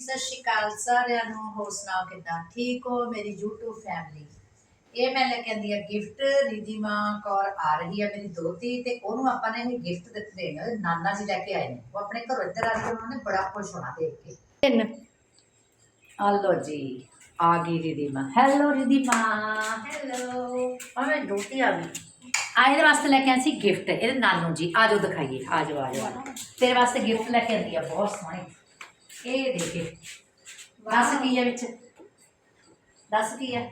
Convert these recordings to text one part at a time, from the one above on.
ਸਤਿ ਸ਼੍ਰੀ ਅਕਾਲ ਸਾਰਿਆਂ ਨੂੰ ਹੋਰ ਸੁਣਾਓ ਕਿੱਦਾਂ? ਠੀਕ ਹੋ ਮੇਰੀ YouTube ਫੈਮਿਲੀ ਇਹ ਮੈਂ ਲੈ ਕੇ ਆਂਦੀ ਆ ਗਿਫਟ ਰਿਧਿਮਾ ਕੌਰ ਆ ਰਹੀ ਹੈ ਮੇਰੀ ਦੋਤੀ ਤੇ ਉਹਨੂੰ ਆਪਾਂ ਨੇ ਇਹ ਗਿਫਟ ਦਿੱਤੇ ਦੇਣਾ ਨਾਨਾ ਜੀ ਲੈ ਕੇ ਆਏ ਨੇ। ਉਹ ਆਪਣੇ ਘਰੋਂ ਇੱਧਰ ਆ ਕੇ ਉਹਨਾਂ ਨੇ ਬੜਾ ਖੁਸ਼ ਹੋਣਾ ਦੇਖ ਕੇ। ਤਿੰਨ। ਹਲੋ ਜੀ ਆ ਗਈ ਰਿਧਿਮਾ ਹੈਲੋ ਰਿਧਿਮਾ ਹੈਲੋ ਆ ਮੈਂ ਦੋਤੀ ਆ ਗਈ। ਆ ਇਹਦੇ ਵਾਸਤੇ ਲੈ ਕੇ ਆਈ ਸੀ ਗਿਫਟ ਇਹਦੇ ਨਾਨੂ ਜੀ। ਆ ਜਾਓ ਦਿਖਾਈਏ। ਆ ਜਾਓ ਆ ਜਾਓ ਤੇਰੇ ਵਾਸਤੇ ਗਿਫਟ ਲੈ ਕੇ ਆਂਦੀ ਆ ਬਹੁਤ ਸੋਹਣੀ। ਇਹ ਦੇਖੇ। ਦੱਸ ਕੀ ਹੈ ਵਿੱਚ? ਦੱਸ ਕੀ ਹੈ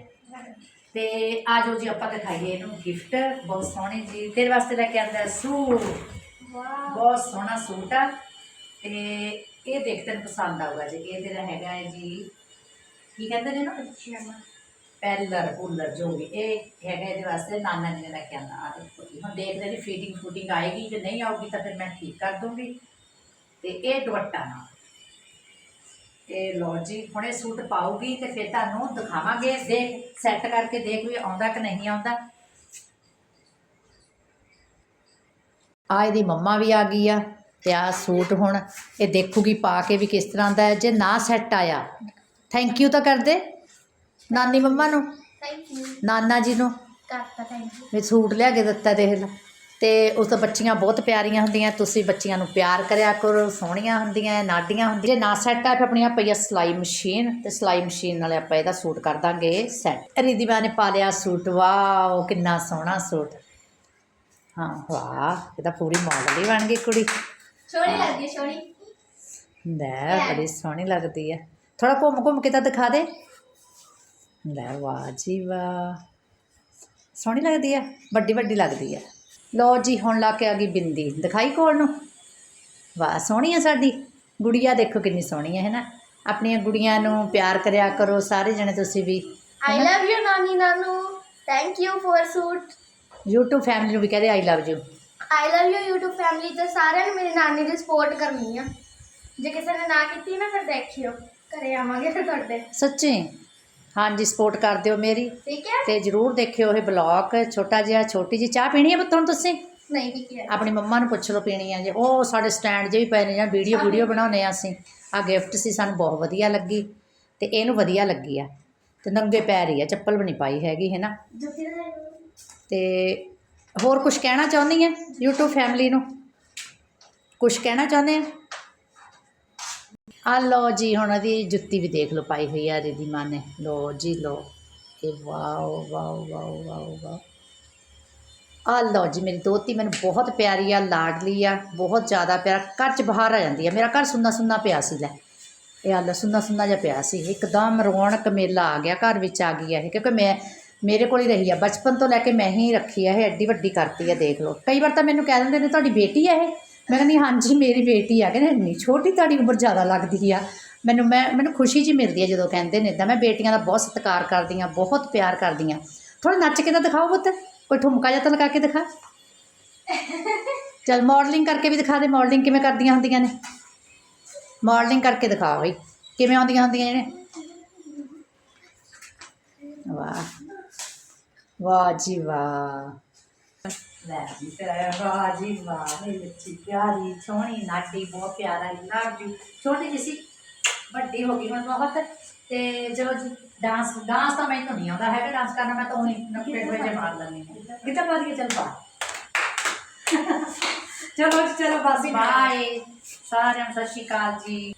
ਤੇ ਆ ਜਾਓ ਜੀ ਆਪਾਂ ਦਿਖਾਈਏ ਇਹਨੂੰ ਗਿਫਟ ਬਹੁਤ ਸੋਹਣੀ ਜੀ। ਤੇਰੇ ਵਾਸਤੇ ਲੈ ਕੇ ਆਂਦਾ ਸੂਟ। ਬਹੁਤ ਸੋਹਣਾ ਸੂਟ ਆ। ਤੇ ਇਹ ਦੇਖ ਤੈਨੂੰ ਪਸੰਦ ਆਊਗਾ ਜੀ। ਇਹ ਤੇਰਾ ਹੈਗਾ ਹੈ ਜੀ ਕੀ ਕਹਿੰਦੇ ਨੇ ਨਾ ਪੈਲਰ ਪੁੱਲਰ ਜੋ ਵੀ। ਇਹ ਹੈਗਾ ਇਹਦੇ ਵਾਸਤੇ ਨਾਨਾ ਜੀ ਨੇ ਲੈ ਕੇ ਆਂਦਾ। ਆ ਦੇਖੋ ਹੁਣ ਦੇਖਦੇ ਨੇ ਫੀਟਿੰਗ ਫੂਟਿੰਗ ਆਏਗੀ ਜੇ ਨਹੀਂ ਆਊਗੀ ਤਾਂ ਫਿਰ ਮੈਂ ਠੀਕ ਕਰ ਦੂੰਗੀ। ਤੇ ਇਹ ਦੁਪੱਟਾ ਨਾ ਇਹ ਲੋ ਜੀ ਹੁਣ ਸੂਟ ਪਾਉਗੀ ਤੇ ਫਿਰ ਤੁਹਾਨੂੰ ਦਿਖਾਵਾਂਗੇ ਦੇਖ ਸੈੱਟ ਕਰਕੇ ਦੇਖ ਵੀ ਆਉਂਦਾ ਕਿ ਨਹੀਂ ਆਉਂਦਾ। ਆ ਇਹਦੀ ਮੰਮਾ ਵੀ ਆ ਗਈ ਆ ਤੇ ਆ ਸੂਟ ਹੁਣ ਇਹ ਦੇਖੂਗੀ ਪਾ ਕੇ ਵੀ ਕਿਸ ਤਰ੍ਹਾਂ ਦਾ ਹੈ ਜੇ ਨਾ ਸੈੱਟ ਆਇਆ। ਥੈਂਕ ਯੂ ਤਾਂ ਕਰਦੇ। ਨਾਨੀ ਮੰਮਾ ਨੂੰ? ਥੈਂਕ ਯੂ ਨਾਨਾ ਜੀ ਨੂੰ? ਕਰਤਾ ਥੈਂਕ ਯੂ ਵੀ ਸੂਟ ਲਿਆ ਕੇ ਦਿੱਤਾ ਦੇਖ ਲਾ ਤੇ ਉਸ ਬੱਚੀਆਂ ਬਹੁਤ ਪਿਆਰੀਆਂ ਹੁੰਦੀਆਂ ਤੁਸੀਂ ਬੱਚੀਆਂ ਨੂੰ ਪਿਆਰ ਕਰਿਆ ਕਰੋ ਸੋਹਣੀਆਂ ਹੁੰਦੀਆਂ ਨਾਡੀਆਂ ਹੁੰਦੀਆਂ। ਜੇ ਨਾ ਸੈੱਟ ਆ ਫਿਰ ਆਪਣੀ ਆ ਪਈ ਆ ਸਿਲਾਈ ਮਸ਼ੀਨ ਤੇ ਸਿਲਾਈ ਮਸ਼ੀਨ ਨਾਲ ਆਪਾਂ ਇਹਦਾ ਸੂਟ ਕਰ ਦਾਂਗੇ ਸੈੱਟ ਰਿਦੀਬਾ ਨੇ ਪਾ ਲਿਆ ਸੂਟ ਵਾਓ ਕਿੰਨਾ ਸੋਹਣਾ ਸੂਟ। ਹਾਂ ਵਾਹ ਇਹ ਤਾਂ ਪੂਰੀ ਮਾਡਲ ਹੀ ਬਣ ਗਈ ਕੁੜੀ। ਸੋਹਣੀ ਲੱਗਦੀ ਸੋਹਣੀ। ਲੈ ਬੜੀ ਸੋਹਣੀ ਲੱਗਦੀ ਹੈ। ਥੋੜਾ ਘੁੰਮ ਘੁੰਮ ਕੇ ਤਾਂ ਦਿਖਾ ਦੇ। ਲੈ ਵਾਹ ਜੀ ਵਾਹ। ਸੋਹਣੀ ਲੱਗਦੀ ਹੈ ਵੱਡੀ ਵੱਡੀ ਲੱਗਦੀ ਹੈ। ਲੋ ਜੀ ਹੁਣ ਲਾ ਕੇ ਆ ਗਈ ਬਿੰਦੀ। ਦਿਖਾਈ ਕੋਲ ਨੂੰ? ਵਾਹ ਸੋਹਣੀ ਹੈ ਸਾਡੀ। ਗੁੜੀਆ ਦੇਖੋ ਕਿੰਨੀ ਸੋਹਣੀ ਹੈ ਹੈ ਨਾ ਆਪਣੀਆਂ ਗੁੜੀਆਂ ਨੂੰ ਪਿਆਰ ਕਰਿਆ ਕਰੋ ਸਾਰੇ ਜਣੇ ਤੁਸੀਂ ਵੀ ਆਈ ਲਵ ਯੂ ਨਾਨੀ ਨਾਨੂ। Thank you for suit YouTube family ਨੂੰ ਵੀ ਕਹਦੇ I love you I love you YouTube family ਤੇ ਸਾਰਿਆਂ ਨੂੰ ਮੇਰੀ ਨਾਨੀ ਦੀ ਸਪੋਰਟ ਕਰਨੀ ਆ। ਜੇ ਕਿਸੇ ਨੇ ਨਾ ਕੀਤੀ ਨਾ ਫਿਰ ਦੇਖਿਓ। ਘਰੇ ਆਵਾਂਗੇ ਫਿਰ ਤੁਹਾਡੇ। ਸੱਚੀ? ਹਾਂਜੀ ਸਪੋਰਟ ਕਰ ਦਿਓ ਮੇਰੀ। ਠੀਕ ਹੈ। ਤੇ ਜਰੂਰ ਦੇਖਿਓ ਇਹ ਬਲੌਗ ਛੋਟਾ ਜਿਹਾ ਛੋਟੀ ਜੀ ਚਾਹ ਪੀਣੀ ਹੈ ਪੁੱਤ ਹੁਣ ਤੁਸੀਂ? ਨਹੀਂ ਠੀਕ ਹੈ ਆਪਣੀ ਮੰਮਾ ਨੂੰ ਪੁੱਛ ਲਓ ਪੀਣੀ ਆ ਜੇ। ਉਹ ਸਾਡੇ ਸਟੈਂਡ 'ਚ ਵੀ ਪਏ ਨੇ ਜਾਂ ਵੀਡੀਓ ਵੀਡੀਓ ਬਣਾਉਨੇ ਆ ਅਸੀਂ। ਆ ਗਿਫਟ ਸੀ ਸਾਨੂੰ ਬਹੁਤ ਵਧੀਆ ਲੱਗੀ। ਤੇ ਇਹਨੂੰ ਵਧੀਆ ਲੱਗੀ ਆ। ਤੇ ਨੰਗੇ ਪੈਰ ਹੀ ਆ ਚੱਪਲ ਵੀ ਨਹੀਂ ਪਾਈ ਹੈਗੀ ਹੈ ਨਾ ਤੇ ਹੋਰ ਕੁਝ ਕਹਿਣਾ ਚਾਹੁੰਦੀ ਹੈ YouTube ਫੈਮਿਲੀ ਨੂੰ? ਕੁਝ ਕਹਿਣਾ ਚਾਹੁੰਦੇ ਆ? ਆ ਲਓ ਜੀ, ਹੁਣ ਇਹਦੀ ਜੁੱਤੀ ਵੀ ਦੇਖ ਲਓ, ਪਾਈ ਹੋਈ ਆ ਰਿਦੀ ਮਾਂ ਨੇ। ਲੋ ਜੀ ਲੋ ਇਹ wow wow wow wow wow. ਆ ਲਓ ਜੀ, ਮੇਰੀ ਦੋਤੀ ਮੈਨੂੰ ਬਹੁਤ ਪਿਆਰੀ ਆ, ਲਾਡਲੀ ਆ, ਬਹੁਤ ਜ਼ਿਆਦਾ ਪਿਆਰਾ। ਘਰ ਚ ਬਾਹਰ ਆ ਜਾਂਦੀ ਆ। ਮੇਰਾ ਘਰ ਸੁੰਨਾ ਸੁੰਨਾ ਪਿਆ ਸੀ ਲੈ। ਇਹ ਆ ਲੈ ਸੁੰਨਾ ਸੁੰਨਾ ਜਿਹਾ ਪਿਆ ਸੀ। ਇੱਕਦਮ ਰੌਣਕ ਮੇਲਾ ਆ ਗਿਆ, ਘਰ ਵਿੱਚ ਆ ਗਈ ਆ ਇਹ, ਕਿਉਂਕਿ ਮੈਂ, ਮੇਰੇ ਕੋਲ ਹੀ ਰਹੀ ਆ। ਬਚਪਨ ਤੋਂ ਲੈ ਕੇ ਮੈਂ ਹੀ ਰੱਖੀ ਆ ਇਹ, ਐਡੀ ਵੱਡੀ ਕਰਤੀ ਆ, ਦੇਖ ਲਓ। ਕਈ ਵਾਰ ਤਾਂ ਮੈਨੂੰ ਕਹਿ ਦਿੰਦੇ ਨੇ, ਤੁਹਾਡੀ ਬੇਟੀ ਆ ਇਹ? ਮੈਂ ਕਹਿੰਦੀ ਹਾਂਜੀ, ਮੇਰੀ ਬੇਟੀ ਆ ਕਹਿੰਦੇ ਇੰਨੀ ਛੋਟੀ, ਤੁਹਾਡੀ ਉਮਰ ਜ਼ਿਆਦਾ ਲੱਗਦੀ ਆ। ਮੈਨੂੰ, ਮੈਂ, ਮੈਨੂੰ ਖੁਸ਼ੀ ਜੀ ਮਿਲਦੀ ਹੈ ਜਦੋਂ ਕਹਿੰਦੇ ਨੇ ਇਦਾਂ ਮੈਂ ਬੇਟੀਆਂ ਦਾ ਬਹੁਤ ਸਤਿਕਾਰ ਕਰਦੀ ਆ, ਬਹੁਤ ਪਿਆਰ ਕਰਦੀ ਆ। ਥੋੜਾ ਨੱਚ ਕੇ ਤਾਂ ਦਿਖਾਓ ਪੁੱਤ। ਕੋਈ ਠੁਮਕਾ ਜਿਹਾ ਤਾਂ ਲਗਾ ਕੇ ਦਿਖਾ। ਚਲ ਮਾਡਲਿੰਗ ਕਰਕੇ ਵੀ ਦਿਖਾ ਦੇ। ਮਾਡਲਿੰਗ ਕਿਵੇਂ ਕਰਦੀਆਂ ਹੁੰਦੀਆਂ ਨੇ? ਮਾਡਲਿੰਗ ਕਰਕੇ ਦਿਖਾ ਬਈ। ਕਿਵੇਂ ਆਉਂਦੀਆਂ ਹੁੰਦੀਆਂ ਨੇ? ਵਾਹ। ਵਾਹ ਜੀ ਵਾਹ। ਲੈ ਜੀ ਤੇਰਾ ਵਾਹ ਜੀ ਵਾਹ ਮੇਰੀ ਬੱਚੀ ਪਿਆਰੀ ਸੋਹਣੀ ਨਾਡੀ ਬਹੁਤ ਪਿਆਰਾ ਲਵ ਯੂ ਛੋਟੀ ਜਿਹੀ ਸੀ ਵੱਡੀ ਹੋ ਗਈ ਹੁਣ ਬਹੁਤ। ਤੇ ਚਲੋ ਜੀ ਡਾਂਸ ਡਾਂਸ ਤਾਂ ਮੈਨੂੰ ਨਹੀਂ ਆਉਂਦਾ ਹੈਗਾ ਡਾਂਸ ਕਰਨਾ ਮੈਂ ਤਾਂ ਉਹੀ ਨੱਪੇ ਵੇਜੇ ਮਾਰ ਲੈਂਦੀ ਹਾਂ। ਕਿਤਾ ਮਾਰ ਕੇ ਚੱਲ ਪਾ ਚਲੋ ਜੀ, ਚਲੋ ਬਸ ਬਾਏ ਸਾਰਿਆਂ ਨੂੰ ਸਤਿ ਸ਼੍ਰੀ ਅਕਾਲ ਜੀ।